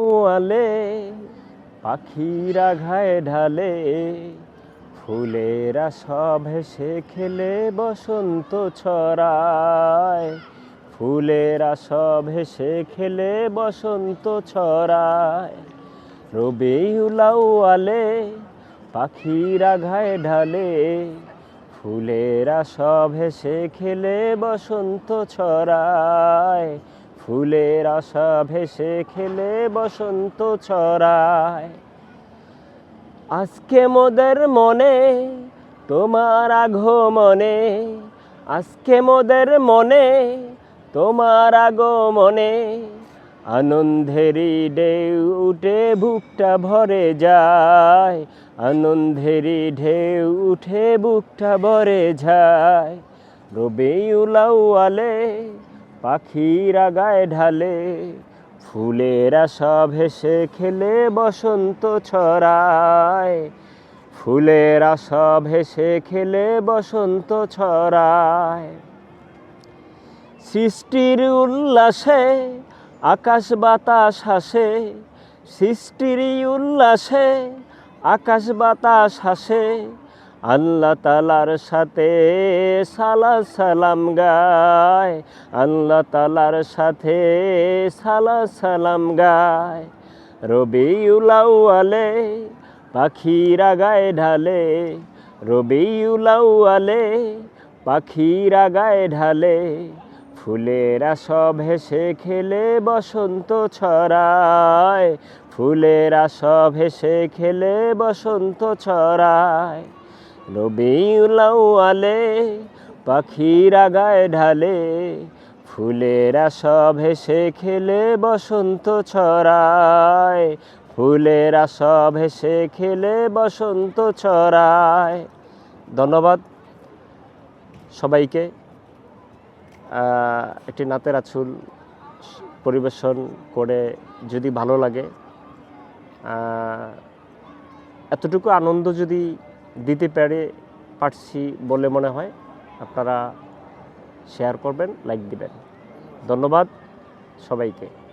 ওয়ালে পাখিরা ঘায়ে ঢালে, ফুলেরা সব হেসে খেলে বসন্ত ছড়ায়। ফুলেরা সব হেসে খেলে বসন্ত ছড়ায়। রবিউলাউয়ালে, পাখিরা ঘায়ে ঢালে, ফুলেরা সব হেসে খেলে বসন্ত ছড়ায়। ফুলেরা সব ভেসে খেলে বসন্ত ছড়ায়। আজকে মোদের মনে, তোমার আগমনে, আজকে মোদের মনে, তোমার আগমনে আনন্দেরই ঢেউ উঠে বুকটা ভরে যায় আনন্দেরই ঢেউ উঠে বুকটা ভরে যায়। রবিউলাউয়ালে পাখিরা গায়ে ঢালে, ফুলেরা সব হেসে খেলে বসন্ত ছড়ায়। ফুলেরা সব হেসে খেলে বসন্ত ছড়ায়। সৃষ্টির উল্লাসে আকাশ বাতাস হাসে সৃষ্টির উল্লাসে আকাশ বাতাস হাসে। আল্লাহ তালার সাথে সালা সালাম গায়। আল্লাহ তালার সাথে সালা সালাম গায়। রবিউলাউয়ালে পাখিরা গায়ে ঢালে। রবিউলাউয়ালে পাখিরা গায়ে ঢালে। ফুলেরা সব হেসে খেলে বসন্ত ছড়ায়। ফুলেরা সব হেসে খেলে বসন্ত ছড়ায়। রবিউলাউয়ালে পাখিরা গায়ে ঢালে, ফুলেরা সব হেসে খেলে বসন্ত ছড়ায়। ফুলেরা সব হেসে খেলে বসন্ত ছড়ায়। ধন্যবাদ সবাইকে। একটি নাতের আছুল পরিবেশন করে যদি ভালো লাগে এতটুকু আনন্দ যদি দিতে পারে পারছি বলে মনে হয়। আপনারা শেয়ার করবেন লাইক দিবেন। ধন্যবাদ সবাইকে।